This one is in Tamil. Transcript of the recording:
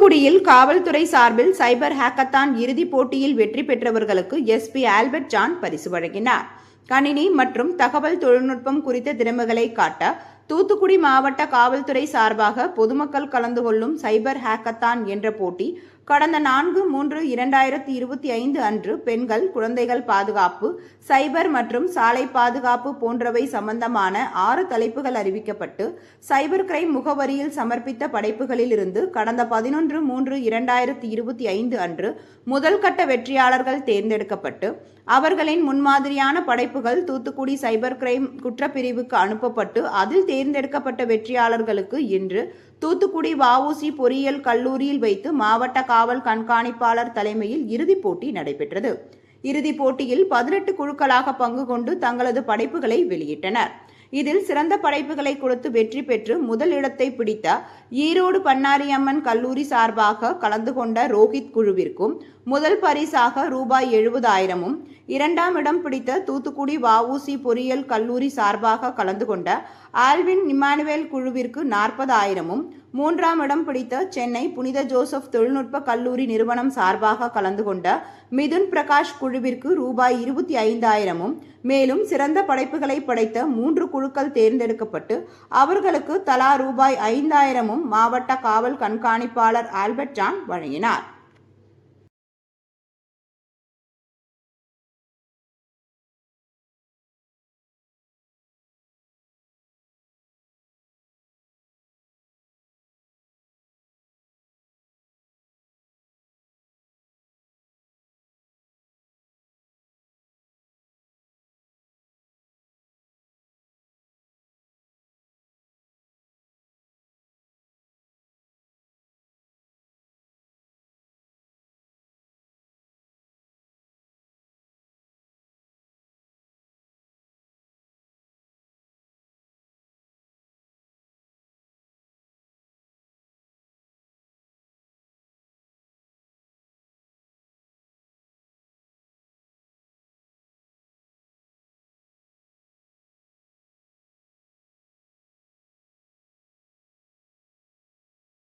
காவல்துறை சார்பில் சைபர் ஹேக்கத்தான் இறுதிப் போட்டியில் வெற்றி பெற்றவர்களுக்கு எஸ்பி ஆல்பர்ட் ஜான் பரிசு வழங்கினார். கணினி மற்றும் தகவல் தொழில்நுட்பம் குறித்த திறமைகளை காட்ட தூத்துக்குடி மாவட்ட காவல்துறை சார்பாக பொதுமக்கள் கலந்து கொள்ளும் சைபர் ஹேக்கத்தான் என்ற போட்டி கடந்த நான்கு மூன்று இரண்டாயிரத்தி இருபத்தி ஐந்து அன்று பெண்கள் குழந்தைகள் பாதுகாப்பு சைபர் மற்றும் சாலை பாதுகாப்பு போன்றவை சம்பந்தமான ஆறு தலைப்புகள் அறிவிக்கப்பட்டு சைபர் கிரைம் முகவரியில் சமர்ப்பித்த படைப்புகளில் இருந்து கடந்த பதினொன்று மூன்று இரண்டாயிரத்தி இருபத்தி ஐந்து அன்று முதல் கட்ட வெற்றியாளர்கள் தேர்ந்தெடுக்கப்பட்டு அவர்களின் முன்மாதிரியான படைப்புகள் தூத்துக்குடி சைபர் கிரைம் குற்றப்பிரிவுக்கு அனுப்பப்பட்டு அதில் தேர்ந்தெடுக்கப்பட்ட வெற்றியாளர்களுக்கு இன்று தூத்துக்குடி வஉசி பொறியியல் கல்லூரியில் வைத்து மாவட்ட காவல் கண்காணிப்பாளர் தலைமையில் இறுதிப் போட்டி நடைபெற்றது. இறுதிப் போட்டியில் பதினெட்டு குழுக்களாக பங்கு கொண்டு தங்களது படைப்புகளை வெளியிட்டனர். இதில் சிறந்த படைப்புகளை கொடுத்து வெற்றி பெற்று முதல் இடத்தை பிடித்த ஈரோடு பன்னாரியம்மன் கல்லூரி சார்பாக கலந்து கொண்ட ரோஹித் குழுவிற்கும் முதல் பரிசாக ரூபாய் எழுபதாயிரமும் இரண்டாம் இடம் பிடித்த தூத்துக்குடி வஉசி பொறியியல் கல்லூரி சார்பாக கலந்து கொண்ட ஆல்வின் இமானுவேல் குழுவிற்கு நாற்பதாயிரமும் மூன்றாம் இடம் பிடித்த சென்னை புனித ஜோசப் தொழில்நுட்ப கல்லூரி நிறுவனம் சார்பாக கலந்து கொண்ட மிதுன் பிரகாஷ் குழுவிற்கு ரூபாய் இருபத்தி ஐந்தாயிரமும் மேலும் சிறந்த படைப்புகளை படைத்த மூன்று குழுக்கள் தேர்ந்தெடுக்கப்பட்டு அவர்களுக்கு தலா ரூபாய் ஐந்தாயிரமும் மாவட்ட காவல் கண்காணிப்பாளர் ஆல்பர்ட் ஜான் வழங்கினார்.